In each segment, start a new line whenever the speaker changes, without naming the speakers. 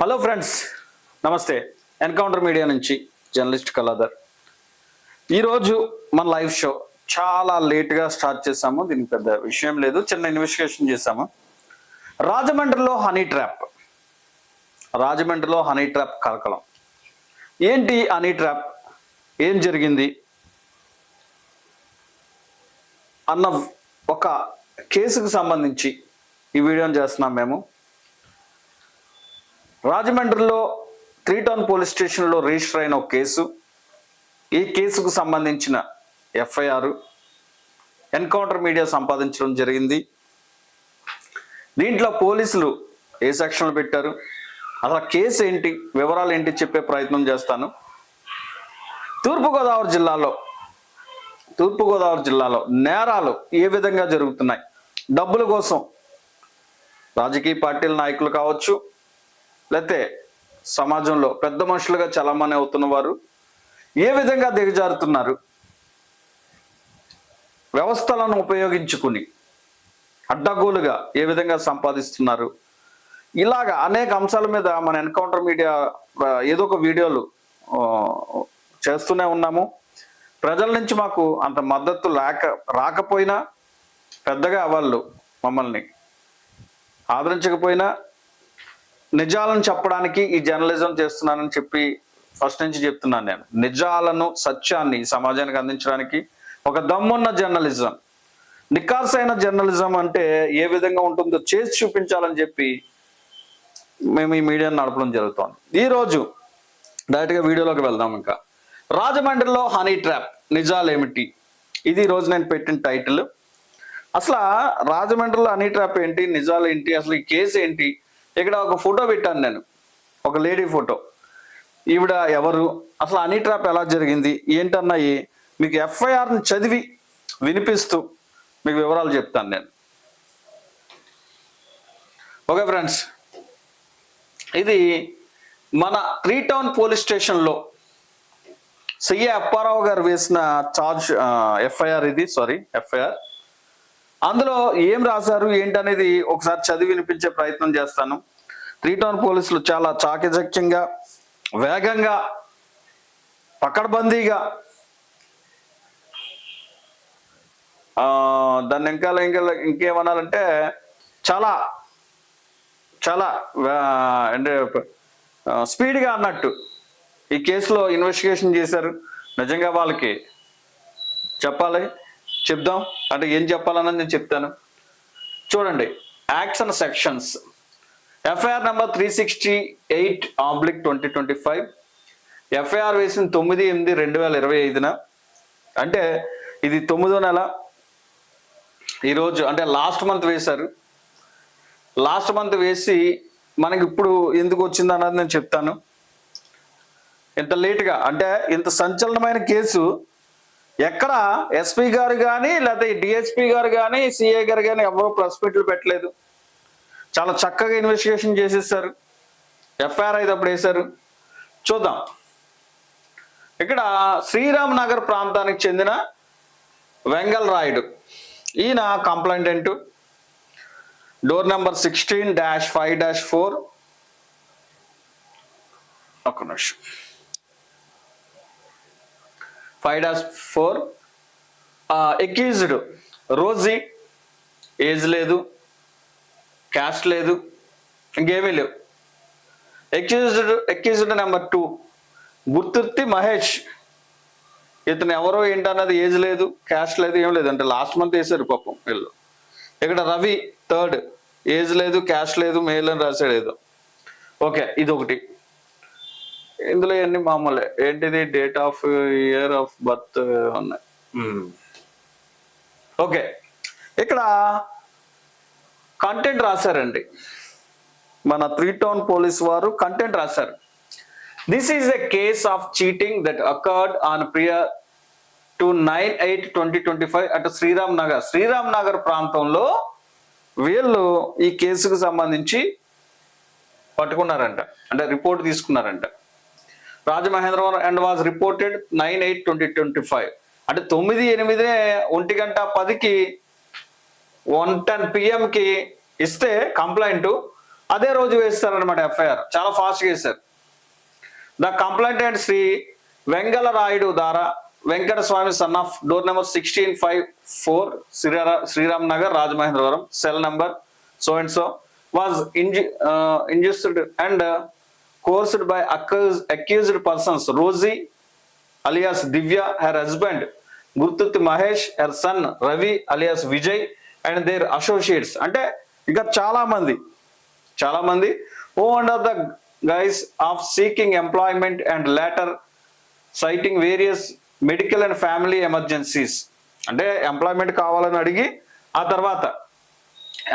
Hello friends నమస్తే. Encounter media నుంచి journalist Kaladhar. ఈరోజు మన లైవ్ షో చాలా లేట్గా స్టార్ట్ చేసాము. దీనికి పెద్ద విషయం లేదు. చిన్న ఇన్వెస్టిగేషన్ చేసాము. రాజమండ్రిలో హనీ ట్రాప్ రాజమండ్రిలో హనీ ట్రాప్ కలకలం. ఏంటి హనీ ట్రాప్ ఏం జరిగింది? అన్న ఒక కేసుకు సంబంధించి ఈ వీడియోని చేస్తున్నాం మేము. రాజమండ్రిలో త్రీ టౌన్ పోలీస్ స్టేషన్లో రిజిస్టర్ అయిన ఒక కేసు. ఈ కేసుకు సంబంధించిన ఎఫ్ఐఆర్ ఎన్కౌంటర్ మీడియా సంపాదించడం జరిగింది. దీంట్లో పోలీసులు ఏ సెక్షన్లు పెట్టారు? అసలు కేసు ఏంటి? వివరాలు ఏంటి చెప్పే ప్రయత్నం చేస్తాను. తూర్పుగోదావరి జిల్లాలో తూర్పుగోదావరి జిల్లాలో నేరాలు ఏ విధంగా జరుగుతున్నాయి? డబ్బుల కోసం రాజకీయ పార్టీల నాయకులు కావచ్చు లేకపోతే సమాజంలో పెద్ద మనుషులుగా చలామణి అవుతున్న వారు ఏ విధంగా దిగజారుతున్నారు? వ్యవస్థలను ఉపయోగించుకుని అడ్డగోలుగా ఏ విధంగా సంపాదిస్తున్నారు? ఇలాగ అనేక అంశాల మీద మన ఎన్కౌంటర్ మీడియా ఏదో ఒక వీడియోలు చేస్తూనే ఉన్నాము. ప్రజల నుంచి మాకు అంత మద్దతు లేక రాకపోయినా పెద్దగా వాళ్ళు మమ్మల్ని ఆదరించకపోయినా నిజాలను చెప్పడానికి ఈ జర్నలిజం చేస్తున్నానని చెప్పి ఫస్ట్ నుంచి చెప్తున్నాను నేను. నిజాలను సత్యాన్ని సమాజానికి అందించడానికి ఒక దమ్మున్న జర్నలిజం. నికార్సైన జర్నలిజం అంటే ఏ విధంగా ఉంటుందో చేసి చూపించాలని చెప్పి మేము ఈ మీడియాను నడపడం జరుగుతోంది. ఈరోజు డైరెక్ట్గా వీడియోలోకి వెళ్దాం ఇంకా. రాజమండ్రిలో హనీ ట్రాప్ నిజాలు ఏమిటి ఇది ఈరోజు రోజు నేను పెట్టిన టైటిల్. అసలు రాజమండ్రిలో హనీ ట్రాప్ ఏంటి? నిజాలు ఏంటి? అసలు ఈ కేసు ఏంటి? ఇక్కడ ఒక ఫోటో పెట్టాను నేను. ఒక లేడీ ఫోటో. ఈవిడ ఎవరు? అసలు అనీ ట్రాప్ ఎలా జరిగింది? ఏంటన్నాయి మీకు ఎఫ్ఐఆర్ని చదివి వినిపిస్తూ మీకు వివరాలు చెప్తాను నేను. Okay friends. ఇది మన త్రీ టౌన్ పోలీస్ స్టేషన్లో సిఏ అప్పారావు గారు వేసిన చార్జ్ ఎఫ్ఐఆర్ ఇది సారీ ఎఫ్ఐఆర్. అందులో ఏం రాశారు ఏంటనేది ఒకసారి చదివి వినిపించే ప్రయత్నం చేస్తాను. త్రీటౌన్ పోలీసులు చాలా చాకచక్యంగా వేగంగా పకడ్బందీగా ఆ, దాన్ని ఇంకా ఇంకా ఇంకేమనాలంటే చాలా చాలా అంటే స్పీడ్గా అన్నట్టు ఈ కేసులో ఇన్వెస్టిగేషన్ చేశారు. నిజంగా వాళ్ళకి చెప్పాలి. చెప్దాం. అంటే ఏం చెప్పాలన్నది నేను చెప్తాను. చూడండి acts and sections FIR number three sixty eight oblique twenty twenty five FIR వేసిన తొమ్మిది ఎనిమిది రెండు వేల ఇరవై ఐదున అంటే ఇది తొమ్మిదో నెల. ఈరోజు అంటే లాస్ట్ మంత్ వేశారు. లాస్ట్ మంత్ వేసి మనకి ఇప్పుడు ఎందుకు వచ్చింది అన్నది నేను చెప్తాను. ఇంత లేటుగా అంటే ఇంత సంచలనమైన కేసు ఎక్కడ ఎస్పీ గారు కానీ లేకపోతే డిఎస్పీ గారు కానీ సిఏ గారు కానీ ఎవరో ప్రెస్ మీట్లు పెట్టలేదు. చాలా చక్కగా ఇన్వెస్టిగేషన్ చేసేసారు. ఎఫ్ఐఆర్ అయితే అప్పుడు వేశారు చూద్దాం. ఇక్కడ శ్రీరామ్ నగర్ ప్రాంతానికి చెందిన వెంగల్ రాయుడు. ఈయన complainant door number sixteen dash five dash four ఒక నిమిషం. Five dash four. Accused. Rosy. Age లేదు. క్యాస్ట్ లేదు. ఇంకేమీ లేవు. Accused accused number two. Gurthurthi Mahesh. ఇతను ఎవరో ఏంటన్నది ఏజ్ లేదు క్యాస్ట్ లేదు ఏం లేదు. అంటే లాస్ట్ మంత్ వేసారు పాపం వీళ్ళు. ఇక్కడ రవి థర్డ్. ఏజ్ లేదు క్యాస్ట్ లేదు మెయిల్ అని రాశాడు ఏదో. ఓకే ఇది ఒకటి ఇందులో ఎన్ని మామూలే. ఏంటిది? Date of year of birth ఉన్నాయి. ఓకే. ఇక్కడ కంటెంట్ రాశారండి. మన త్రీ టౌన్ పోలీస్ వారు కంటెంట్ రాశారు. This is a case of cheating that occurred on prior to nine eight twenty twenty five at Sriram Nagar Sriram Nagar ప్రాంతంలో వీళ్ళు ఈ కేసుకు సంబంధించి పట్టుకున్నారంట. అంటే report తీసుకున్నారంట. Rajamahendravaram and was reported nine eight twenty twenty five అంటే తొమ్మిది ఎనిమిది ఒంటి గంట పదికి వన్ టెన్ పిఎంకి ఇస్తే కంప్లైంట్ అదే రోజు వేస్తారనమాట ఎఫ్ఐఆర్ చాలా ఫాస్ట్గా వేశారు. The complaint and Shri Vengala Rayudu ద్వారా Venkata Swamy son of door number sixteen five four శ్రీరా Sriram Nagar Rajamahendravaram cell number so and so was ఇంజు injured and coerced by accuse accused persons Rosy alias Divya her husband Gurthuth Mahesh her son Ravi alias Vijay and their associates. అంటే ఇంకా చాలా మంది చాలా మంది ఓ under the guise of seeking employment and later citing various medical and family emergencies అంటే employment కావాలని అడిగి ఆ తర్వాత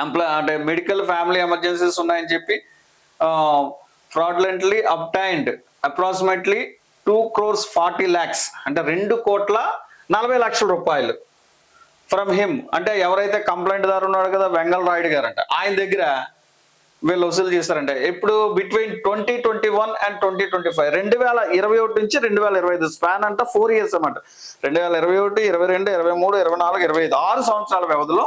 ఎంప్లాయ్ అంటే మెడికల్ ఫ్యామిలీ ఎమర్జెన్సీస్ ఉన్నాయని చెప్పి fraudulently obtained approximately two crores forty lakhs అంటే రెండు కోట్ల నలభై లక్షల రూపాయలు ఫ్రమ్ హిమ్ అంటే ఎవరైతే కంప్లైంట్ దారు ఉన్నాడు కదా వెంగళ రాయుడు గారు అంట ఆయన దగ్గర వీళ్ళు వసూలు చేస్తారంటే. ఇప్పుడు between twenty twenty one and twenty twenty five రెండు వేల ఇరవై ఒకటి నుంచి రెండు వేల ఇరవై ఐదు స్పాన్ అంట ఫోర్ ఇయర్స్ అన్నమాట. రెండు వేల ఇరవై ఒకటి ఇరవై రెండు ఇరవై మూడు ఇరవై నాలుగు ఇరవై ఐదు ఆరు సంవత్సరాల వ్యవధిలో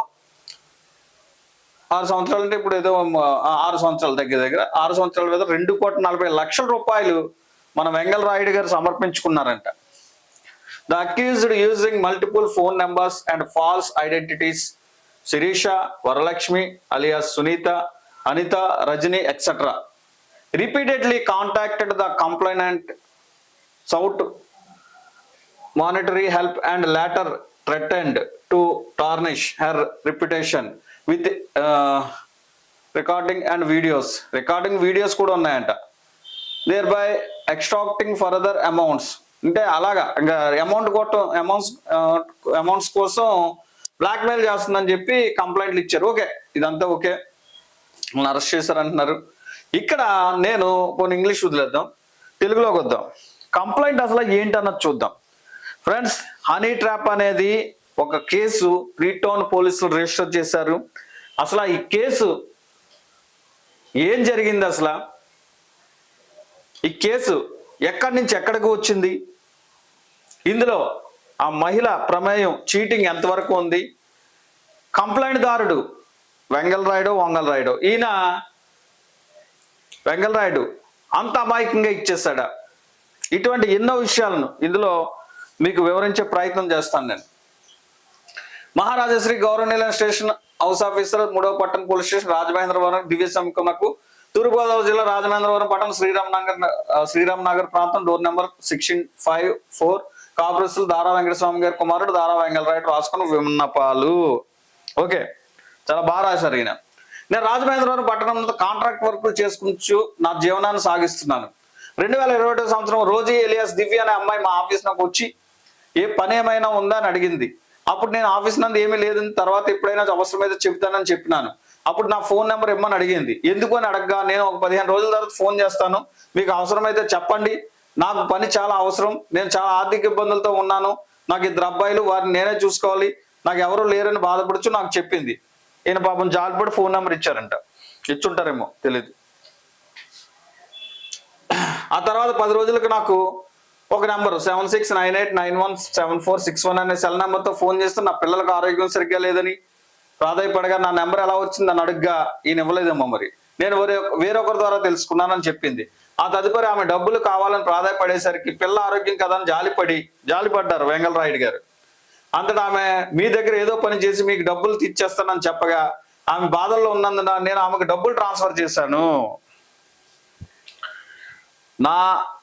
ఆరు సంవత్సరాలు అంటే ఇప్పుడు ఏదో ఆరు సంవత్సరాల దగ్గర దగ్గర ఆరు సంవత్సరాల మీద రెండు కోట్ల నలభై లక్షల రూపాయలు మన వెంగళ రాయుడు గారు సమర్పించుకున్నారంట. The accused using multiple phone numbers and false identities Sirisha Varalakshmi alias Sunitha Anitha Rajani etcetera repeatedly contacted the complainant sought monetary help and later threatened to tarnish her reputation. With recording and videos recording videos కూడా ఉన్నాయంట. Thereby extracting further amounts అంటే అలాగా ఇంకా amount కొట్టం amounts amounts కోసం blackmail చేస్తుందని చెప్పి కంప్లైంట్లు ఇచ్చారు. ఓకే ఇదంతా ఓకే అరెస్ట్ చేశారు అంటున్నారు ఇక్కడ నేను కొన్ని ఇంగ్లీష్ వదిలేద్దాం. తెలుగులోకి వద్దాం. కంప్లైంట్ అసలు ఏంటన్నది చూద్దాం. ఫ్రెండ్స్ హనీ ట్రాప్ అనేది ఒక కేసు క్రీటౌన్ పోలీసులు రిజిస్టర్ చేశారు. అసలు ఈ కేసు ఏం జరిగింది అసలు? ఈ కేసు ఎక్కడి నుంచి ఎక్కడికి వచ్చింది? ఇందులో ఆ మహిళ ప్రమేయం చీటింగ్ ఎంతవరకు ఉంది? కంప్లైంట్దారుడు దారుడు వంగలరాయుడు వంగల్ ఈయన వెంగళ రాయుడు అంత అమాయకంగా ఇచ్చేసాడా ఇటువంటి ఎన్నో విషయాలను ఇందులో మీకు వివరించే ప్రయత్నం చేస్తాను నేను. మహారాజశ్రీ గౌరవనీల స్టేషన్ హౌస్ ఆఫీసర్ మూడవ పట్టణ పోలీస్ స్టేషన్ రాజమహేంద్రవరం దివ్య సమీకరణకు తూర్పుగోదావరి జిల్లా రాజమహేంద్రవరం పట్టణం శ్రీరామ్ నగర్ శ్రీరామ్ నగర్ ప్రాంతం door number sixteen five four. కాపురస్తులు Dara Venkataswamy గారి కుమారుడు దారా వెంగళరాయుడు రాసుకున్న విన్నపాలు. ఓకే చాలా బాగా రాశారు ఈయన. నేను రాజమహేంద్రవరం పట్టణంలో కాంట్రాక్ట్ వర్క్ చేసుకుంటూ నా జీవనాన్ని సాగిస్తున్నాను. రెండు వేల ఇరవై ఒకటో సంవత్సరం రోజీ ఎలియాస్ దివ్య అనే అమ్మాయి మా ఆఫీస్ నాకు వచ్చి ఏ పని ఏమైనా ఉందా? అని అడిగింది. అప్పుడు నేను ఆఫీస్ నందు ఏమీ లేదని తర్వాత ఎప్పుడైనా అవసరమైతే చెప్తానని చెప్పినాను. అప్పుడు నా ఫోన్ నెంబర్ ఇమ్మని అడిగింది. ఎందుకు అని అడగగా నేను ఒక పదిహేను రోజుల తర్వాత ఫోన్ చేస్తాను. మీకు అవసరమైతే చెప్పండి. నాకు పని చాలా అవసరం. నేను చాలా ఆర్థిక ఇబ్బందులతో ఉన్నాను. నాకు ఇద్దరు అబ్బాయిలు వారిని నేనే చూసుకోవాలి. నాకు ఎవరు లేరని బాధపడచ్చు నాకు చెప్పింది. ఈయన పాపం జాలిపడి ఫోన్ నెంబర్ ఇచ్చారంట. ఇచ్చుంటారేమో తెలీదు. ఆ తర్వాత పది రోజులకు నాకు ఒక number seven six nine eight nine one seven four six one అనే సెల్ నెంబర్తో ఫోన్ చేస్తే నా పిల్లలకు ఆరోగ్యం సరిగ్గా లేదని ప్రాధాయపడగా నా నెంబర్ ఎలా వచ్చిందని అడుగ్గా ఈయన ఇవ్వలేదమ్మా మరి. నేను వేరొకరి ద్వారా తెలుసుకున్నానని చెప్పింది. ఆ తదుపరి ఆమె డబ్బులు కావాలని ప్రాధాయపడేసరికి పిల్ల ఆరోగ్యం కదా అని జాలిపడి జాలిపడ్డారు వెంగళరాయుడు గారు. అంతటా ఆమె మీ దగ్గర ఏదో పని చేసి మీకు డబ్బులు తెచ్చేస్తానని చెప్పగా ఆమె బాధల్లో ఉన్నందున నేను ఆమెకు డబ్బులు ట్రాన్స్ఫర్ చేశాను. నా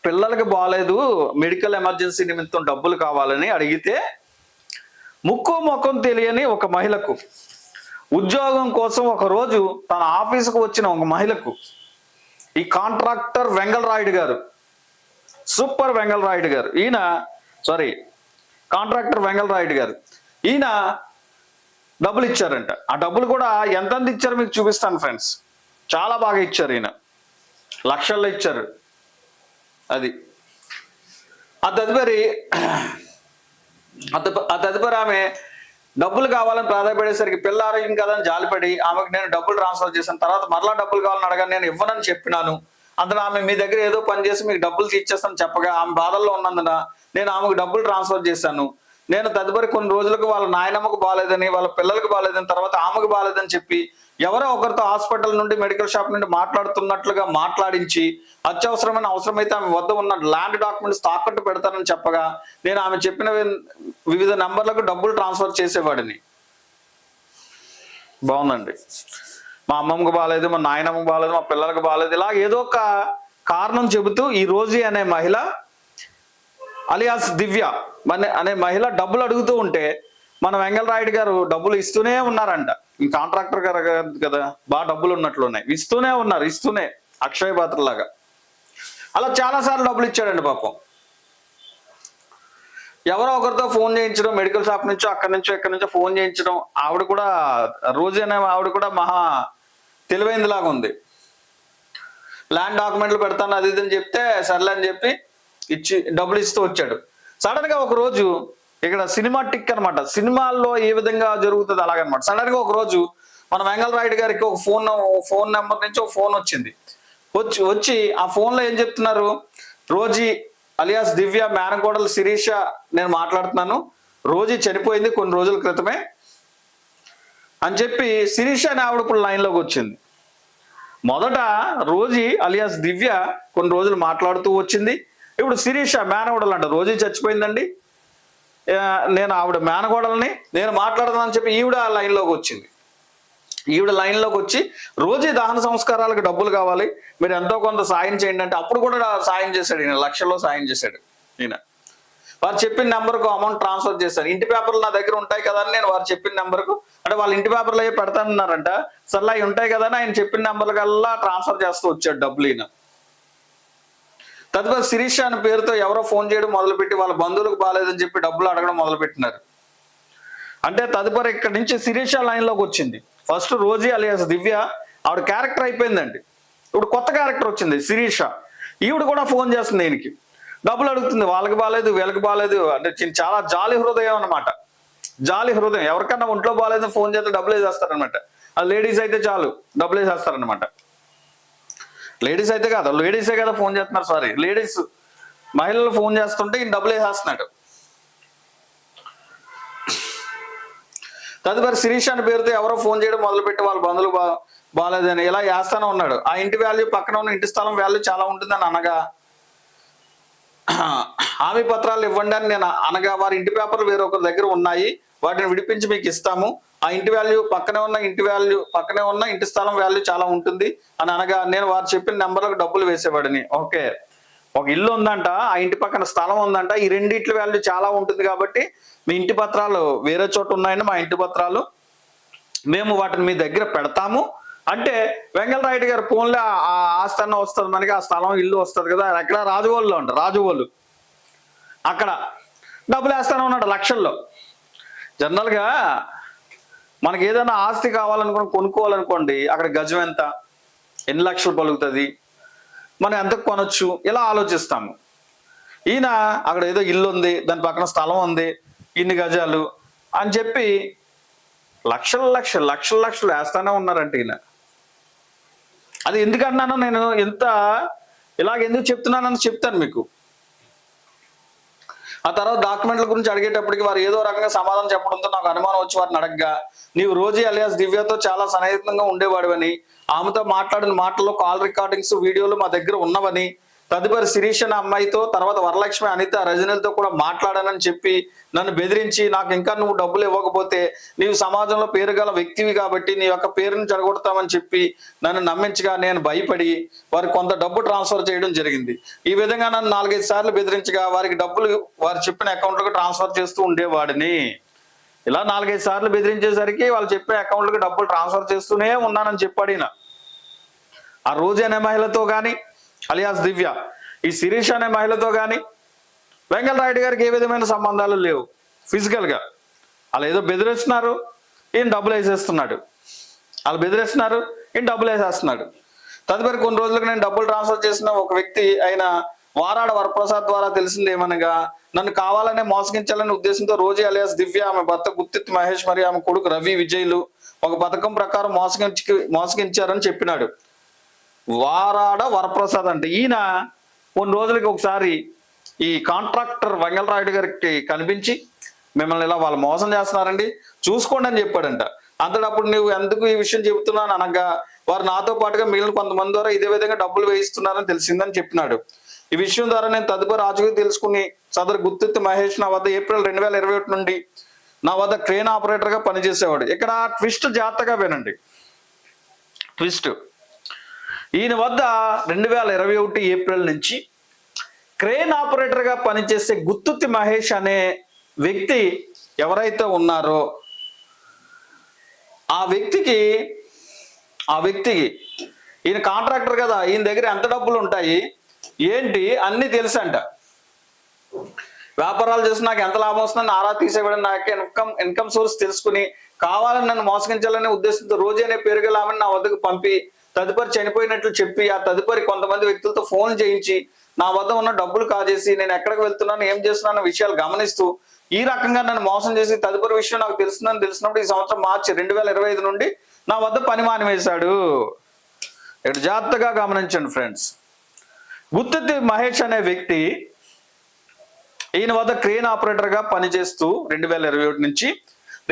పిల్లలకి బాగాలేదు మెడికల్ ఎమర్జెన్సీ నిమిత్తం డబ్బులు కావాలని అడిగితే ముక్కు ముఖం తెలియని ఒక మహిళకు ఉద్యోగం కోసం ఒక రోజు తన ఆఫీసుకు వచ్చిన ఒక మహిళకు ఈ కాంట్రాక్టర్ వెంగళరాయుడు గారు సూపర్ వెంగళరాయుడు గారు ఈయన సారీ కాంట్రాక్టర్ వెంగళరాయుడు గారు ఈయన డబ్బులు ఇచ్చారంట. ఆ డబ్బులు కూడా ఎంతంత ఇచ్చారో మీకు చూపిస్తాను ఫ్రెండ్స్ చాలా బాగా ఇచ్చారు ఈయన. లక్షల్లో ఇచ్చారు. అది. ఆ తదుపరి ఆ తదుపరి ఆమె డబ్బులు కావాలని ప్రాధాయపడేసరికి పిల్ల ఆరోగ్యం కాదని జాలిపడి ఆమెకు నేను డబ్బులు ట్రాన్స్ఫర్ చేశాను. తర్వాత మరలా డబ్బులు కావాలని అడగా నేను ఇవ్వనని చెప్పినాను. అందులో ఆమె మీ దగ్గర ఏదో పని చేసి మీకు డబ్బులు తీర్చేస్తాను చెప్పగా ఆమె బాధల్లో ఉన్నందున నేను ఆమెకు డబ్బులు ట్రాన్స్ఫర్ చేశాను. నేను తదుపరి కొన్ని రోజులకు వాళ్ళ నాయనమ్మకు బాగాలేదని వాళ్ళ పిల్లలకు బాగాలేదని తర్వాత ఆమెకు బాగాలేదని చెప్పి ఎవరో ఒకరితో హాస్పిటల్ నుండి మెడికల్ షాప్ నుండి మాట్లాడుతున్నట్లుగా మాట్లాడించి అత్యవసరమైన అవసరమైతే ఆమె వద్ద ఉన్న ల్యాండ్ డాక్యుమెంట్స్ తాకట్టు పెడతానని చెప్పగా నేను ఆమె చెప్పిన వివిధ నంబర్లకు డబ్బులు ట్రాన్స్ఫర్ చేసేవాడిని. బాగుందండి. మా అమ్మమ్మకు బాగాలేదు మా నాయనమ్మకు బాగాలేదు మా పిల్లలకు బాగాలేదు ఇలా ఏదో ఒక కారణం చెబుతూ ఈ రోజీ అనే మహిళ అలియాస్ దివ్య మన అనే మహిళ డబ్బులు అడుగుతూ ఉంటే మన వెంగళరాయుడు గారు డబ్బులు ఇస్తూనే ఉన్నారంట. ఈ కాంట్రాక్టర్ గారు కదా బాగా డబ్బులు ఉన్నట్లు ఉన్నాయి ఇస్తూనే ఉన్నారు ఇస్తూనే అక్షయ పాత్ర లాగా అలా చాలా సార్లు డబ్బులు ఇచ్చాడండి పాపం. ఎవరో ఒకరితో ఫోన్ చేయించడం మెడికల్ షాప్ నుంచో అక్కడి నుంచో ఎక్కడి నుంచో ఫోన్ చేయించడం ఆవిడ కూడా రోజు అనే ఆవిడ కూడా మహా తెలివైందిలాగా ఉంది. ల్యాండ్ డాక్యుమెంట్లు పెడతాను అది ఇది అని చెప్తే సర్లే అని చెప్పి ఇచ్చి డబ్బులు ఇస్తూ వచ్చాడు. సడన్గా ఒక రోజు ఇక్కడ సినిమా టిక్ అనమాట సినిమాల్లో ఏ విధంగా జరుగుతుంది అలాగనమాట సడన్గా ఒక రోజు మన వెంగళ రాయుడు గారికి ఒక ఫోన్ ఫోన్ నెంబర్ నుంచి ఒక ఫోన్ వచ్చింది. వచ్చి వచ్చి ఆ ఫోన్లో ఏం చెప్తున్నారు? రోజీ అలియాస్ దివ్య మేనకోడలు శిరీష నేను మాట్లాడుతున్నాను. రోజీ చనిపోయింది కొన్ని రోజుల క్రితమే అని చెప్పి శిరీష అనే ఆవిడ ఇప్పుడు లైన్లోకి వచ్చింది. మొదట రోజీ అలియాస్ దివ్య కొన్ని రోజులు మాట్లాడుతూ వచ్చింది. ఇప్పుడు శిరీష మేనగోడలు అంట రోజీ చచ్చిపోయిందండి. నేను ఆవిడ మేనగోడల్ని నేను మాట్లాడదానని చెప్పి ఈవిడ లైన్లోకి వచ్చింది. ఈవిడ లైన్లోకి వచ్చి రోజే దహన సంస్కారాలకు డబ్బులు కావాలి. మీరు ఎంతో కొంత సాయం చేయండి అంటే అప్పుడు కూడా సాయం చేశాడు ఈయన లక్షల్లో సాయం చేశాడు ఈయన. వారు చెప్పిన నెంబర్కు అమౌంట్ ట్రాన్స్ఫర్ చేశాను ఇంటి పేపర్లు నా దగ్గర ఉంటాయి కదా అని నేను వారు చెప్పిన నెంబర్కు అంటే వాళ్ళ ఇంటి పేపర్లు అయ్యి పెడతానన్నారంట. సర్లే అవి ఉంటాయి కదా అని ఆయన చెప్పిన నెంబర్ కల్లా ట్రాన్స్ఫర్ చేస్తూ వచ్చాడు డబ్బులు ఈయన. తదుపరి శిరీష అనే పేరుతో ఎవరో ఫోన్ చేయడం మొదలుపెట్టి వాళ్ళ బంధువులకు బాగాలేదని చెప్పి డబ్బులు అడగడం మొదలుపెట్టినారు. అంటే తదుపరి ఇక్కడ నుంచి శిరీష లైన్లోకి వచ్చింది. ఫస్ట్ రోజీ అలియాస్ దివ్య ఆవిడ క్యారెక్టర్ అయిపోయిందండి. ఇప్పుడు కొత్త క్యారెక్టర్ వచ్చింది శిరీష. ఈవిడ కూడా ఫోన్ చేస్తుంది ఈయనకి. డబ్బులు అడుగుతుంది వాళ్ళకి బాగాలేదు వీళ్ళకి బాగాలేదు అంటే చాలా జాలి హృదయం అన్నమాట. జాలి హృదయం ఎవరికన్నా ఒంట్లో బాగాలేదు ఫోన్ చేస్తే డబ్బులు వేసేస్తారనమాట ఆ లేడీస్ అయితే చాలు డబ్బులు వేసేస్తారనమాట లేడీస్ అయితే కాదు లేడీసే కదా ఫోన్ చేస్తున్నారు సారీ. లేడీస్ మహిళలు ఫోన్ చేస్తుంటే ఈయన డబ్బులు వేసేస్తున్నాడు. తదుపరి శిరీష్ అని పేరుతో ఎవరో ఫోన్ చేయడం మొదలుపెట్టి వాళ్ళ బంధువులు బా బాగాలేదని ఇలా వేస్తానే ఉన్నాడు. ఆ ఇంటి వాల్యూ పక్కన ఉన్న ఇంటి స్థలం వాల్యూ చాలా ఉంటుందని అనగా హామీ పత్రాలు ఇవ్వండి అని నేను అనగా వారి ఇంటి పేపర్లు వేరొకరి దగ్గర ఉన్నాయి. వాటిని విడిపించి మీకు ఇస్తాము. ఆ ఇంటి వాల్యూ పక్కనే ఉన్న ఇంటి వాల్యూ పక్కనే ఉన్న ఇంటి స్థలం వాల్యూ చాలా ఉంటుంది అని అనగా నేను వారు చెప్పిన నెంబర్లకు డబ్బులు వేసేవాడిని. ఓకే. ఒక ఇల్లు ఉందంట ఆ ఇంటి పక్కన స్థలం ఉందంట. ఈ రెండింటి వాల్యూ చాలా ఉంటుంది కాబట్టి మీ ఇంటి పత్రాలు వేరే చోట ఉన్నాయండి మా ఇంటి పత్రాలు మేము వాటిని మీ దగ్గర పెడతాము. అంటే వెంకటరాయుడు గారు ఫోన్లో ఆ ఆస్థాన వస్తుంది మనకి ఆ స్థలం ఇల్లు వస్తుంది కదా అది ఎక్కడ రాజువోలులో అంట రాజువోలు అక్కడ డబ్బులు వేస్తానే ఉన్నాడు లక్షల్లో. జనరల్గా మనకి ఏదైనా ఆస్తి కావాలనుకుని కొనుక్కోవాలనుకోండి అక్కడ గజం ఎంత ఎన్ని లక్షలు పలుకుతుంది మనం ఎంత కొనొచ్చు ఇలా ఆలోచిస్తాము. ఈయన అక్కడ ఏదో ఇల్లు ఉంది దాని పక్కన స్థలం ఉంది ఇన్ని గజాలు అని చెప్పి లక్షల లక్షలు లక్షల లక్షలు వేస్తానే ఉన్నారంటే ఈయన. అది ఎందుకన్నానో నేను ఎంత ఇలాగ ఎందుకు చెప్తున్నానని చెప్తాను మీకు. ఆ తర్వాత డాక్యుమెంట్ల గురించి అడిగేటప్పటికి వారు ఏదో రకంగా సమాధానం చెప్పడంతో నాకు అనుమానం వచ్చి వారిని అడగగా నీవు రోజీ అలియాస్ దివ్యతో చాలా సన్నిహితంగా ఉండేవాడివని ఆమెతో మాట్లాడిన మాటల్లో కాల్ రికార్డింగ్స్ వీడియోలు మా దగ్గర ఉన్నవని తదుపరి శిరీష్ అనే అమ్మాయితో తర్వాత వరలక్ష్మి అనిత రజనీలతో కూడా మాట్లాడానని చెప్పి నన్ను బెదిరించి నాకు ఇంకా నువ్వు డబ్బులు ఇవ్వకపోతే నీవు సమాజంలో పేరు గల వ్యక్తివి కాబట్టి నీ యొక్క పేరుని జరగొడతామని చెప్పి నన్ను నమ్మించగా నేను భయపడి వారికి కొంత డబ్బు ట్రాన్స్ఫర్ చేయడం జరిగింది. ఈ విధంగా నన్ను నాలుగైదు సార్లు బెదిరించగా వారికి డబ్బులు వారు చెప్పిన అకౌంట్లకు ట్రాన్స్ఫర్ చేస్తూ ఉండేవాడిని. ఇలా నాలుగైదు సార్లు బెదిరించేసరికి వాళ్ళు చెప్పిన అకౌంట్లకు డబ్బులు ట్రాన్స్ఫర్ చేస్తూనే ఉన్నానని చెప్పాడు ఈయన ఆ రోజు అనే మహిళతో కానీ అలియాస్ దివ్య. ఈ శిరీష్ అనే మహిళతో కానీ వెంకటరాయుడు గారికి ఏ విధమైన సంబంధాలు లేవు. ఫిజికల్గా వాళ్ళు ఏదో బెదిరిస్తున్నారు ఈయన డబ్బులు వేసేస్తున్నాడు. వాళ్ళు బెదిరిస్తున్నారు ఈయన డబ్బులు వేసేస్తున్నాడు. తదుపరి కొన్ని రోజులకు నేను డబ్బులు ట్రాన్స్ఫర్ చేసిన ఒక వ్యక్తి అయిన వారాడ వరప్రసాద్ ద్వారా తెలిసింది ఏమనగా నన్ను కావాలనే మోసగించాలనే ఉద్దేశంతో రోజీ అలియాస్ దివ్య ఆమె భర్త గుత్తిత్ మహేష్ మరియు ఆమె కొడుకు రవి విజయ్లు ఒక పథకం ప్రకారం మోసగించి మోసగించారని చెప్పినాడు. వారాడ వరప్రసాద్ అంటే. ఈయన కొన్ని రోజులకి ఒకసారి ఈ కాంట్రాక్టర్ వెంగళరాయుడు గారికి కనిపించి మిమ్మల్ని ఇలా వాళ్ళు మోసం చేస్తున్నారండి. చూసుకోండి అని చెప్పాడంట. అంతటప్పుడు నువ్వు ఎందుకు ఈ విషయం చెబుతున్నాను అనగా వారు నాతో పాటుగా మిగిలిన కొంతమంది ద్వారా ఇదే విధంగా డబ్బులు వేయిస్తున్నారని తెలిసిందని చెప్పినాడు. ఈ విషయం ద్వారా నేను తదుపరి రాజుగా తెలుసుకుని సదరు గుర్తెత్తి మహేష్ నా వద్ద ఏప్రిల్ రెండు వేల ఇరవై ఒకటి నుండి నా వద్ద క్రేన్ ఆపరేటర్గా పనిచేసేవాడు. ఇక్కడ ట్విస్ట్ జాగ్రత్తగా వినండి. ట్విస్ట్. ఈయన వద్ద రెండు వేల ఇరవై ఒకటి ఏప్రిల్ నుంచి క్రేన్ ఆపరేటర్గా పనిచేసే గుత్తుతి మహేష్ అనే వ్యక్తి ఎవరైతే ఉన్నారో ఆ వ్యక్తికి ఆ వ్యక్తికి ఈయన కాంట్రాక్టర్ కదా ఈయన దగ్గర ఎంత డబ్బులు ఉంటాయి ఏంటి అన్ని తెలుసంట. వ్యాపారాలు చేసి నాకు ఎంత లాభం వస్తుందని ఆరా తీసేవాడు నాకు ఇన్కమ్ ఇన్కమ్ సోర్స్ తెలుసుకుని కావాలని నన్ను మోసగించాలనే ఉద్దేశంతో రోజు అనే పేరు నా వద్దకు పంపి తదుపరి చనిపోయినట్లు చెప్పి ఆ తదుపరి కొంతమంది వ్యక్తులతో ఫోన్ చేయించి నా వద్ద ఉన్న డబ్బులు కాజేసి నేను ఎక్కడికి వెళ్తున్నాను ఏం చేస్తున్నాను విషయాలు గమనిస్తూ ఈ రకంగా నన్ను మోసం చేసి తదుపరి విషయం నాకు తెలుస్తుందని తెలిసినప్పుడు ఈ సంవత్సరం మార్చి రెండు వేల ఇరవై ఐదు నుండి నా వద్ద పని మానివేశాడు. ఇక్కడ జాగ్రత్తగా గమనించండి ఫ్రెండ్స్. గుత్తెత్తి మహేష్ అనే వ్యక్తి ఈయన వద్ద క్రేన్ ఆపరేటర్గా పనిచేస్తూ రెండు వేల ఇరవై ఒకటి నుంచి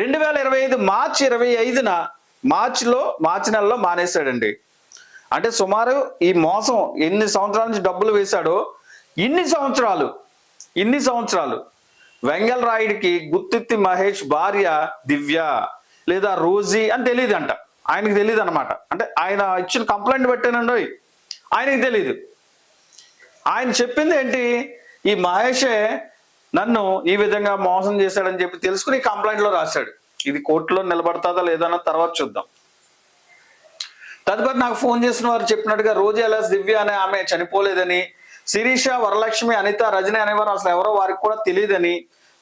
రెండు వేల ఇరవై ఐదు మార్చి ఇరవై ఐదున మార్చిలో మార్చి నెలలో మానేశాడండి. అంటే సుమారు ఈ మోసం ఎన్ని సంవత్సరాల నుంచి డబ్బులు వేశాడో ఇన్ని సంవత్సరాలు ఇన్ని సంవత్సరాలు. వెంగళరాయుడికి గుత్తిత్తి మహేష్ భార్య దివ్య లేదా రోజీ అని తెలియదు అంట ఆయనకి తెలియదు అనమాట అంటే ఆయన ఇచ్చిన కంప్లైంట్ పెట్టానండి ఆయనకి తెలియదు ఆయన చెప్పింది ఏంటి? ఈ మహేషే నన్ను ఈ విధంగా మోసం చేశాడని చెప్పి తెలుసుకుని కంప్లైంట్లో రాశాడు. ఇది కోర్టులో నిలబడతాదా లేదన్న తర్వాత చూద్దాం. తదుపరి నాకు ఫోన్ చేసిన వారు చెప్పినట్టుగా రోజు ఎలా దివ్య అనే ఆమె చనిపోలేదని శిరీష వరలక్ష్మి అనిత రజని అనేవారు అసలు ఎవరో వారికి కూడా తెలియదని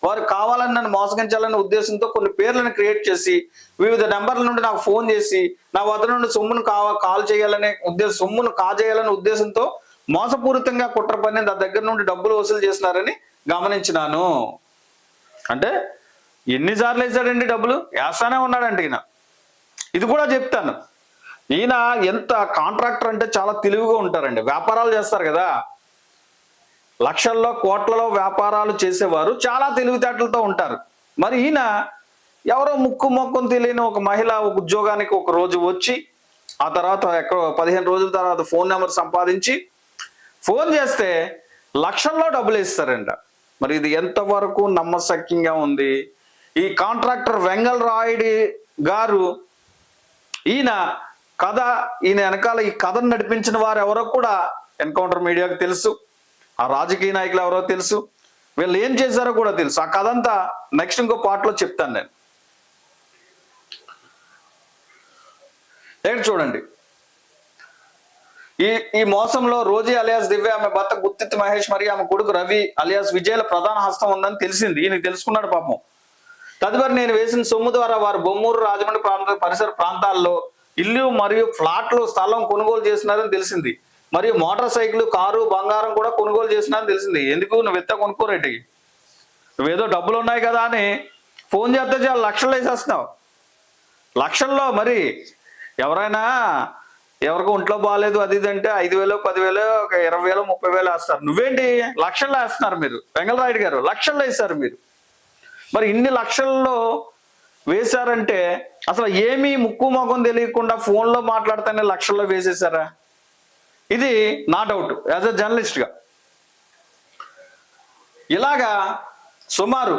వారు కావాలని నన్ను మోసగించాలనే ఉద్దేశంతో కొన్ని పేర్లను క్రియేట్ చేసి వివిధ నెంబర్ల నుండి నాకు ఫోన్ చేసి నా వద్ద నుండి సొమ్మును కావా కాల్ చేయాలనే ఉద్దేశం సొమ్మును కాజేయాలనే ఉద్దేశంతో మోసపూరితంగా కుట్ర పని నా దగ్గర నుండి డబ్బులు వసూలు చేస్తున్నారని గమనించినాను. అంటే ఎన్నిసార్లు వేసాడండి డబ్బులు? వేస్తానే ఉన్నాడండి ఈయన. ఇది కూడా చెప్తాను. ఈయన ఎంత కాంట్రాక్టర్ అంటే చాలా తెలివిగా ఉంటారండి. వ్యాపారాలు చేస్తారు కదా. లక్షల్లో కోట్లలో వ్యాపారాలు చేసేవారు. చాలా తెలివితేటలతో ఉంటారు. మరి ఈయన ఎవరో ముక్కు మొక్కం తెలియని ఒక మహిళ ఒక ఉద్యోగానికి ఒక రోజు వచ్చి ఆ తర్వాత ఎక్కడో పదిహేను రోజుల తర్వాత ఫోన్ నెంబర్ సంపాదించి ఫోన్ చేస్తే లక్షల్లో డబ్బులు ఇస్తారంట మరి ఇది ఎంతవరకు నమ్మశక్యంగా ఉంది? ఈ కాంట్రాక్టర్ వెంగల్ రాయుడి గారు ఈయన కథ ఈయన వెనకాల ఈ కథను నడిపించిన వారు ఎవరో కూడా ఎన్కౌంటర్ మీడియాకు తెలుసు. ఆ రాజకీయ నాయకులు ఎవరో తెలుసు. వీళ్ళు ఏం చేశారో కూడా తెలుసు. ఆ కథ అంతా నెక్స్ట్ ఇంకో పాటలో చెప్తాను నేను. ఇక్కడ చూడండి. ఈ ఈ మోసంలో రోజీ అలియాస్ దివ్య ఆమె భర్త గుత్తిత్ మహేష్ మరియు ఆమె కొడుకు రవి అలియాస్ విజయల ప్రధాన హస్తం ఉందని తెలిసింది. ఈయన తెలుసుకున్నాడు పాపం. తదుపరి నేను వేసిన సొమ్ము ద్వారా వారు బొమ్మూరు రాజమండ్రి ప్రాంత పరిసర ప్రాంతాల్లో ఇల్లు మరియు ఫ్లాట్లు స్థలం కొనుగోలు చేసినారని తెలిసింది. మరియు మోటార్ సైకిల్ కారు బంగారం కూడా కొనుగోలు చేసినారని తెలిసింది. ఎందుకు? నువ్వు ఎత్త కొనుక్కోరేటి నువ్వేదో డబ్బులు ఉన్నాయి కదా అని ఫోన్ చేస్తే చాలా లక్షలు వేసేస్తున్నావు. లక్షల్లో మరి ఎవరైనా ఎవరికి ఒంట్లో బాగాలేదు అది ఇది అంటే ఐదు వేలు పదివేలు ఒక ఇరవై వేలు ముప్పై వేలు వేస్తారు. నువ్వేంటి? లక్షల్లో వేస్తున్నారు మీరు. వెంగళరాయుడు గారు లక్షల్లో వేస్తారు మీరు. మరి ఇన్ని లక్షల్లో వేశారంటే అసలు ఏమీ ముక్కు మొఖం తెలియకుండా ఫోన్లో మాట్లాడితేనే లక్షల్లో వేసేసారా ఇది నా డౌట్ యాజ్ అ జర్నలిస్ట్గా ఇలాగా సుమారు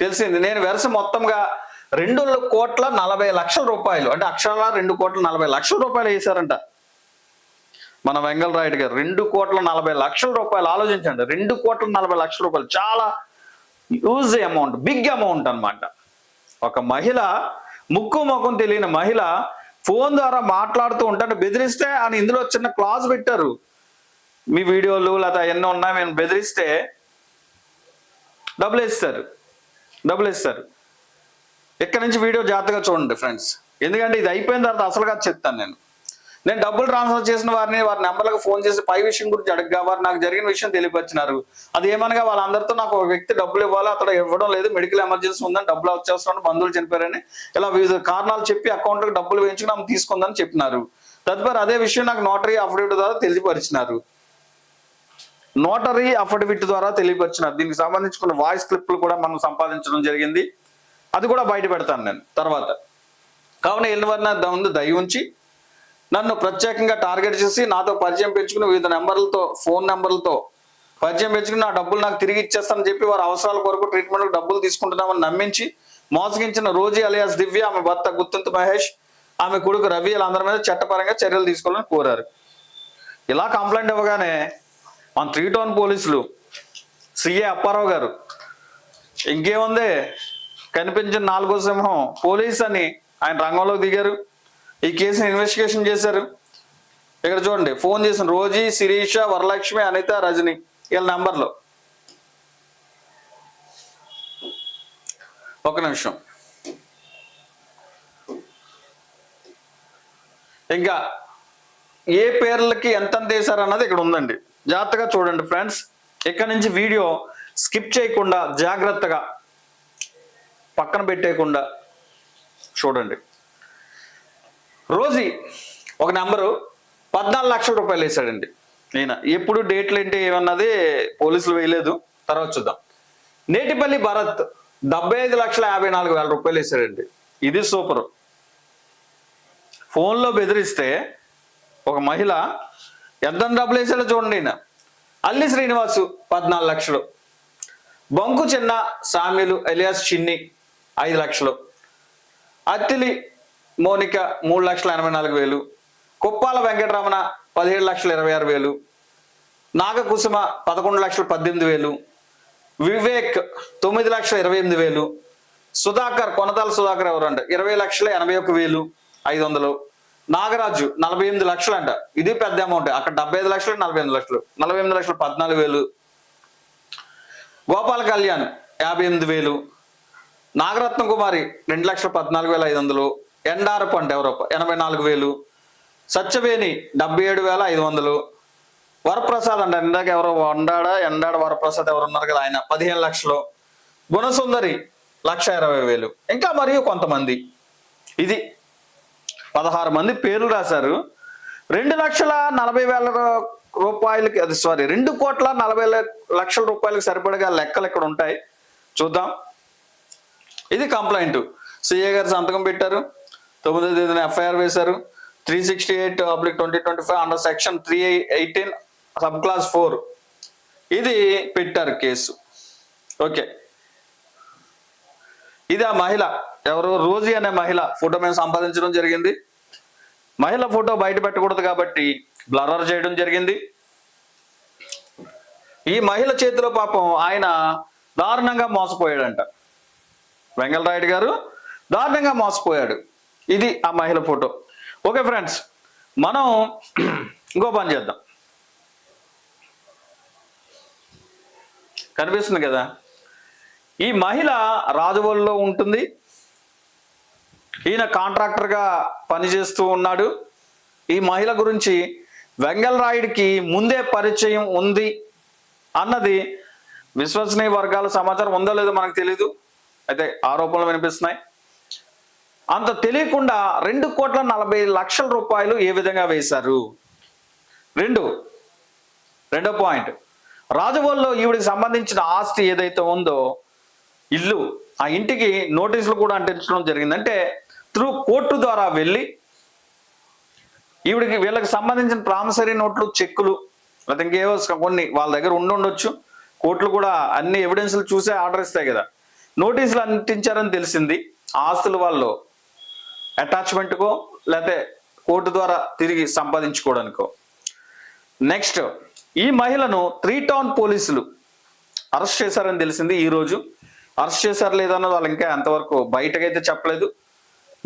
తెలిసింది. నేను వెరస మొత్తంగా రెండు కోట్ల నలభై లక్షల రూపాయలు అంటే అక్షరాల రెండు కోట్ల నలభై లక్షల రూపాయలు వేశారంట. మన వెంగళ రాయుడు గారు రెండు కోట్ల నలభై లక్షల రూపాయలు ఆలోచించండి. రెండు కోట్ల నలభై లక్షల రూపాయలు చాలా యూజ్ అమౌంట్ బిగ్ అమౌంట్ అన్నమాట. ఒక మహిళ ముక్కు ముఖం తెలియని మహిళ ఫోన్ ద్వారా మాట్లాడుతూ ఉంటాను బెదిరిస్తే అని ఇందులో చిన్న క్లాజ్ పెట్టారు. మీ వీడియోలు లేదా ఎన్నో ఉన్నాయి మేము బెదిరిస్తే డబ్బులు ఇస్తారు డబ్బులు ఇస్తారు ఇక్కడ నుంచి వీడియో జాగ్రత్తగా చూడండి ఫ్రెండ్స్ ఎందుకంటే ఇది అయిపోయిన తర్వాత అసలుగా చెప్తాను నేను. నేను డబ్బులు ట్రాన్స్ఫర్ చేసిన వారిని వారి నెంబర్లకు ఫోన్ చేసి పై విషయం గురించి అడగగా వారు నాకు జరిగిన విషయం తెలియపరిచినారు. అది ఏమనగా వాళ్ళందరితో నాకు ఒక వ్యక్తి డబ్బులు ఇవ్వాలి అతడు ఇవ్వడం లేదు మెడికల్ ఎమర్జెన్సీ ఉందని డబ్బులు వచ్చేస్తున్నాడు బంధువులు చనిపోయారని ఇలా వివిధ కారణాలు చెప్పి అకౌంట్లకు డబ్బులు వేయించుకుని ఆమె తీసుకుందని చెప్పినారు. తదుపరి అదే విషయం నాకు నోటరీ అఫిడవిట్ ద్వారా తెలియపరిచినారు. నోటరీ అఫిడవిట్ ద్వారా తెలియపరిచినారు. దీనికి సంబంధించిన వాయిస్ క్లిప్లు కూడా మనం సంపాదించడం జరిగింది. అది కూడా బయట పెడతాను నేను తర్వాత. కావున ఎల్లువన్న ముందు దయ ఉంచి నన్ను ప్రత్యేకంగా టార్గెట్ చేసి నాతో పరిచయం పెంచుకుని వివిధ నెంబర్లతో ఫోన్ నెంబర్లతో పరిచయం పెంచుకుని నా డబ్బులు నాకు తిరిగి ఇచ్చేస్తానని చెప్పి వారి అవసరాల కొరకు ట్రీట్మెంట్ డబ్బులు తీసుకుంటున్నామని నమ్మించి మోసగించిన రోజీ అలియాస్ దివ్య ఆమె భర్త గుత్తంతు మహేష్ ఆమె కొడుకు రవి వీళ్ళందరి మీద చట్టపరంగా చర్యలు తీసుకోవాలని కోరారు. ఇలా కంప్లైంట్ ఇవ్వగానే మన త్రీ టౌన్ పోలీసులు సిఏ అప్పారావు గారు ఇంకేముంది? కనిపించిన నాలుగో సింహం పోలీస్ అని ఆయన రంగంలోకి దిగారు. ఈ కేసుని ఇన్వెస్టిగేషన్ చేశారు. ఇక్కడ చూడండి ఫోన్ చేసిన రోజీ శిరీష వరలక్ష్మి అనిత రజని వీళ్ళ నంబర్లు. ఒక నిమిషం. ఇంకా ఏ పేర్లకి ఎంత వేశారు అన్నది ఇక్కడ ఉందండి. జాగ్రత్తగా చూడండి ఫ్రెండ్స్ ఇక్కడ నుంచి వీడియో స్కిప్ చేయకుండా జాగ్రత్తగా పక్కన పెట్టేయకుండా చూడండి. రోజీ ఒక నెంబరు పద్నాలుగు లక్షల రూపాయలు వేసాడండి ఈయన ఎప్పుడు డేట్లు ఏంటి ఏమన్నది పోలీసులు వేయలేదు. తర్వాత చూద్దాం. నేటిపల్లి భరత్ డెబ్బై ఐదు లక్షల యాభై నాలుగు వేల రూపాయలు వేసాడండి ఇది సూపర్. ఫోన్లో బెదిరిస్తే ఒక మహిళ ఎంత డబ్బులు వేసాడో చూడండి ఈయన. అల్లి శ్రీనివాసు పద్నాలుగు లక్షలు. బొంకు చిన్న సామ్యులు ఎలియాస్ చిన్ని ఐదు లక్షలు. అత్తిలి మోనిక మూడు లక్షల ఎనభై నాలుగు వేలు. కుప్పాల వెంకటరమణ పదిహేడు లక్షల ఇరవై ఆరు వేలు. నాగకుసుమ పదకొండు లక్షల పద్దెనిమిది వేలు. వివేక్ తొమ్మిది లక్షల ఇరవై ఎనిమిది వేలు. సుధాకర్ కొనతాల సుధాకర్ ఎవరంట? ఇరవై లక్షల ఎనభై ఒక వేలు ఐదు వందలు. నాగరాజు నలభై ఎనిమిది లక్షలు అంట ఇది పెద్ద అమౌంట్. అక్కడ డెబ్బై ఐదు లక్షలు నలభై ఎనిమిది లక్షలు. నలభై ఎనిమిది లక్షలు పద్నాలుగు వేలు. గోపాల కళ్యాణ్ యాభై ఎనిమిది వేలు. నాగరత్న కుమారి రెండు లక్షల పద్నాలుగు వేల ఐదు వందలు. ఎండారపు అంటే ఎవరో ఎనభై నాలుగు వేలు. సత్యవేణి డెబ్బై ఏడు వేల ఐదు వందలు. వరప్రసాద్ అంటే ఇందాక ఎవరో వండాడ ఎండాడ వరప్రసాద్ ఎవరు ఉన్నారు కదా ఆయన పదిహేను లక్షలు. గుణసుందరి లక్ష ఇరవై వేలు. ఇంకా మరియు కొంతమంది. ఇది పదహారు మంది పేర్లు రాశారు. రెండు లక్షల నలభై వేల రూపాయలకి అది సారీ రెండు కోట్ల నలభై లక్షల రూపాయలకు సరిపడగా లెక్కలు ఇక్కడ ఉంటాయి. చూద్దాం. ఇది కంప్లైంట్. సిఏ గారు సంతకం పెట్టారు. తొమ్మిదో తేదీన ఎఫ్ఐఆర్ వేశారు. Three sixty eight oblique twenty twenty five under section three eighteen sub clause four ఇది పెట్టారు కేసు ఓకే ఇది ఆ మహిళ. ఎవరు రోజీ అనే మహిళ ఫోటో మేము సంపాదించడం జరిగింది. మహిళ ఫోటో బయట పెట్టకూడదు కాబట్టి బ్లరర్ చేయడం జరిగింది. ఈ మహిళ చేతిలో పాపం ఆయన దారుణంగా మోసపోయాడంట. వెంగళరాయుడు గారు దారుణంగా మోసపోయాడు. ఇది ఆ మహిళ ఫోటో. ఓకే ఫ్రెండ్స్ మనం ఇంకో పని చేద్దాం. కనిపిస్తుంది కదా? ఈ మహిళ రాజవోలులో ఉంటుంది. ఈయన కాంట్రాక్టర్గా పనిచేస్తూ ఉన్నాడు. ఈ మహిళ గురించి వెంగళరాయుడికి ముందే పరిచయం ఉంది అన్నది విశ్వసనీయ వర్గాల సమాచారం ఉందో లేదో మనకు తెలీదు. అయితే ఆరోపణలు వినిపిస్తున్నాయి. అంత తెలియకుండా రెండు కోట్ల నలభై లక్షల రూపాయలు ఏ విధంగా వేశారు? రెండు. రెండో పాయింట్. రాజవోల్లో ఈవిడికి సంబంధించిన ఆస్తి ఏదైతే ఉందో ఇల్లు ఆ ఇంటికి నోటీసులు కూడా అంటించడం జరిగిందంటే త్రూ కోర్టు ద్వారా వెళ్ళి ఈవిడికి వీళ్ళకి సంబంధించిన ప్రామిసరీ నోట్లు చెక్కులు లేకపోతే ఇంకేవో కొన్ని వాళ్ళ దగ్గర ఉండుండొచ్చు కోర్టులు కూడా అన్ని ఎవిడెన్స్లు చూసే ఆర్డర్ ఇస్తాయి కదా. నోటీసులు అంటించారని తెలిసింది ఆస్తులు వాళ్ళు. అటాచ్మెంట్కో లేకపోతే కోర్టు ద్వారా తిరిగి సంపాదించుకోవడానికో. నెక్స్ట్ ఈ మహిళను త్రీ టౌన్ పోలీసులు అరెస్ట్ చేశారని తెలిసింది ఈరోజు అరెస్ట్ చేశారు లేదన్నది వాళ్ళు ఇంకా ఎంతవరకు బయటకైతే చెప్పలేదు.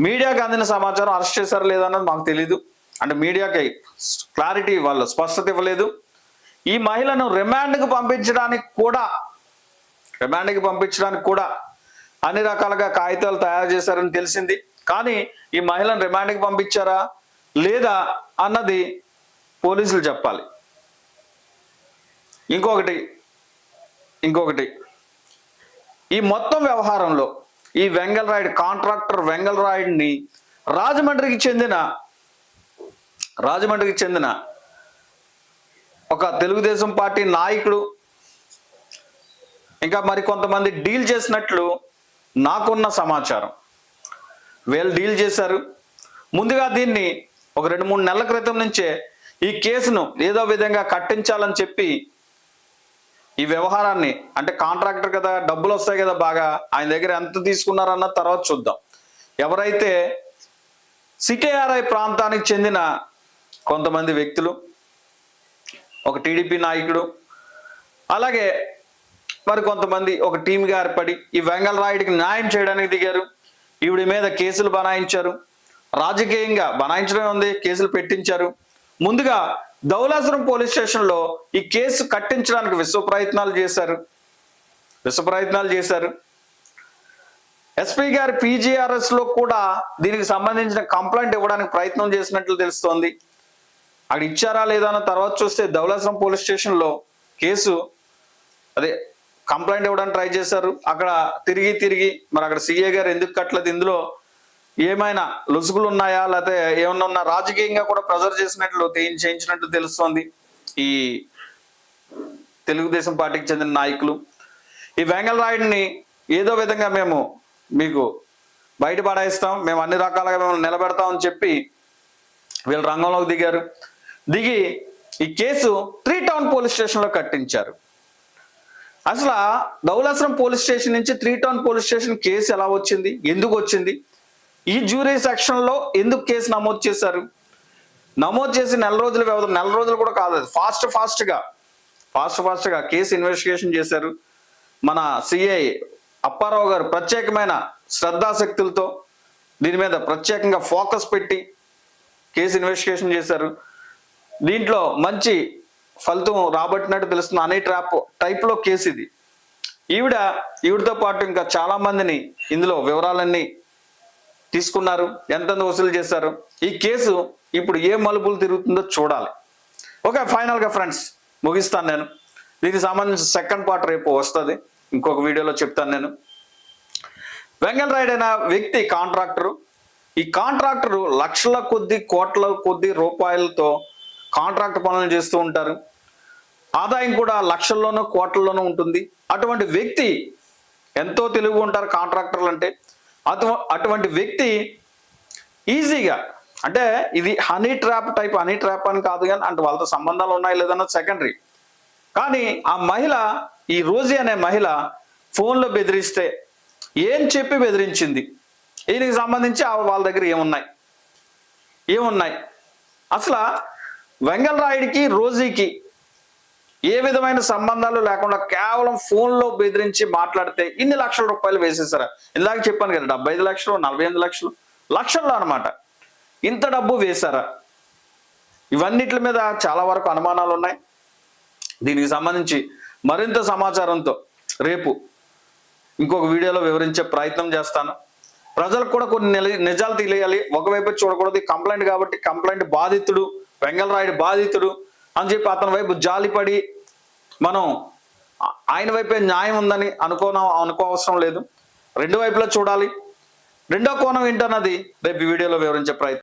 మీడియాకి అందిన సమాచారం అరెస్ట్ చేశారు లేదన్నది మాకు తెలీదు. అంటే మీడియాకి క్లారిటీ వాళ్ళు స్పష్టత ఇవ్వలేదు. ఈ మహిళను రిమాండ్కి పంపించడానికి కూడా రిమాండ్కి పంపించడానికి కూడా అన్ని రకాలుగా కాగితాలు తయారు చేశారని తెలిసింది. కానీ ఈ మహిళను రిమాండ్కి పంపించారా? లేదా అన్నది పోలీసులు చెప్పాలి. ఇంకొకటి ఇంకొకటి. ఈ మొత్తం వ్యవహారంలో ఈ వెంగలరాయుడు కాంట్రాక్టర్ వెంగలరాయుడిని రాజమండ్రికి చెందిన రాజమండ్రికి చెందిన ఒక తెలుగుదేశం పార్టీ నాయకుడు ఇంకా మరి కొంతమంది డీల్ చేసినట్లు నాకున్న సమాచారం. వీళ్ళు డీల్ చేశారు. ముందుగా దీన్ని ఒక రెండు మూడు నెలల క్రితం నుంచే ఈ కేసును ఏదో విధంగా కట్టించాలని చెప్పి ఈ వ్యవహారాన్ని అంటే కాంట్రాక్టర్ కదా డబ్బులు వస్తాయి కదా బాగా ఆయన దగ్గర ఎంత తీసుకున్నారన్న తర్వాత చూద్దాం. ఎవరైతే సిటీఆర్ఐ ప్రాంతానికి చెందిన కొంతమంది వ్యక్తులు ఒక టీడీపీ నాయకుడు అలాగే మరి కొంతమంది ఒక టీమ్గా ఏర్పడి ఈ వెంగళ రాయుడికి న్యాయం చేయడానికి దిగారు. ఈవిడ మీద కేసులు బనాయించారు. రాజకీయంగా బనాయించడమే ఉంది కేసులు పెట్టించారు. ముందుగా ధౌలాసురం పోలీస్ స్టేషన్లో ఈ కేసు కట్టించడానికి విశ్వ ప్రయత్నాలు చేశారు. విశ్వ ప్రయత్నాలు చేశారు. ఎస్పీ గారి పీజీఆర్ఎస్లో కూడా దీనికి సంబంధించిన కంప్లైంట్ ఇవ్వడానికి ప్రయత్నం చేసినట్లు తెలుస్తోంది. అక్కడ ఇచ్చారా లేదా అన్న తర్వాత చూస్తే ధవలాసరం పోలీస్ స్టేషన్లో కేసు అదే కంప్లైంట్ ఇవ్వడానికి ట్రై చేశారు. అక్కడ తిరిగి తిరిగి మరి అక్కడ సీఏ గారు ఎందుకు కట్టలేదు? ఇందులో ఏమైనా లొసుగులు ఉన్నాయా? లేకపోతే ఏమన్నా ఉన్నా? రాజకీయంగా కూడా ప్రెజర్ చేసినట్లు చేయించినట్లు చేయించినట్టు తెలుస్తోంది ఈ తెలుగుదేశం పార్టీకి చెందిన నాయకులు. ఈ వెంగళ రాయుడిని ఏదో విధంగా మేము మీకు బయట పడేస్తాం. మేము అన్ని రకాలుగా మేము నిలబెడతామని చెప్పి వీళ్ళు రంగంలోకి దిగారు. దిగి ఈ కేసు త్రీ టౌన్ పోలీస్ స్టేషన్లో కట్టించారు. అసలు దౌలాసరం పోలీస్ స్టేషన్ నుంచి three town police station case ఎలా వచ్చింది? ఎందుకు వచ్చింది? ఈ జ్యూరీ సెక్షన్లో ఎందుకు కేసు నమోదు చేశారు? నమోదు చేసి నెల రోజుల వ్యవధి నెల రోజులు కూడా కాదు ఫాస్ట్ ఫాస్ట్గా ఫాస్ట్ ఫాస్ట్గా కేసు ఇన్వెస్టిగేషన్ చేశారు. మన సిఐ అప్పారావు గారు ప్రత్యేకమైన శ్రద్ధాశక్తులతో దీని మీద ప్రత్యేకంగా ఫోకస్ పెట్టి కేసు ఇన్వెస్టిగేషన్ చేశారు. దీంట్లో మంచి ఫలితం రాబట్టినట్టు తెలుస్తుంది అనే ట్రాప్ టైప్లో కేసు ఇది. ఈవిడ ఈవిడతో పాటు ఇంకా చాలా మందిని ఇందులో వివరాలన్నీ తీసుకున్నారు. ఎంత వసూలు చేశారు? ఈ కేసు ఇప్పుడు ఏ మలుపులు తిరుగుతుందో చూడాలి. ఓకే ఫైనల్గా ఫ్రెండ్స్ ముగిస్తాను నేను. దీనికి సంబంధించిన సెకండ్ పార్ట్ రేపు వస్తుంది. ఇంకొక వీడియోలో చెప్తాను నేను. వెంగళ రాయుడు వ్యక్తి కాంట్రాక్టరు ఈ కాంట్రాక్టరు లక్షల కొద్ది కోట్ల కొద్ది రూపాయలతో కాంట్రాక్ట్ పనులు చేస్తూ ఉంటారు. ఆదాయం కూడా లక్షల్లోనూ కోట్లలోనూ ఉంటుంది. అటువంటి వ్యక్తి ఎంతో తెలివి ఉంటారు కాంట్రాక్టర్లు అంటే. అటు అటువంటి వ్యక్తి ఈజీగా అంటే ఇది honey trap type honey trap అని కాదు కానీ అంటే వాళ్ళతో సంబంధాలు ఉన్నాయి లేదన్నది సెకండరీ. కానీ ఆ మహిళ ఈ రోజీ అనే మహిళ ఫోన్లో బెదిరిస్తే ఏం చెప్పి బెదిరించింది? దీనికి సంబంధించి వాళ్ళ దగ్గర ఏమున్నాయి? ఏమున్నాయి? అసలు వెంగళ రాయుడికి రోజీకి ఏ విధమైన సంబంధాలు లేకుండా కేవలం ఫోన్లో బెదిరించి మాట్లాడితే ఇన్ని లక్షల రూపాయలు వేసేసారా ఇందాక చెప్పాను కదా డెబ్బై ఐదు లక్షలు నలభై ఎనిమిది లక్షలు లక్షల్లో అనమాట ఇంత డబ్బు వేశారా? ఇవన్నిటి మీద చాలా వరకు అనుమానాలు ఉన్నాయి. దీనికి సంబంధించి మరింత సమాచారంతో రేపు ఇంకొక వీడియోలో వివరించే ప్రయత్నం చేస్తాను. ప్రజలకు కూడా కొన్ని నిల- నిజాలు తెలియాలి. ఒకవైపు చూడకూడదు. కంప్లైంట్ కాబట్టి కంప్లైంట్ బాధితుడు వెంగళరాయుడు బాధితుడు అని చెప్పి అతని వైపు జాలిపడి మనం ఆయన వైపే న్యాయం ఉందని అనుకోన అనుకోవసరం లేదు. రెండు వైపులా చూడాలి. రెండో కోణం ఏంటన్నది రేపు వీడియోలో వివరించే ప్రయత్నం.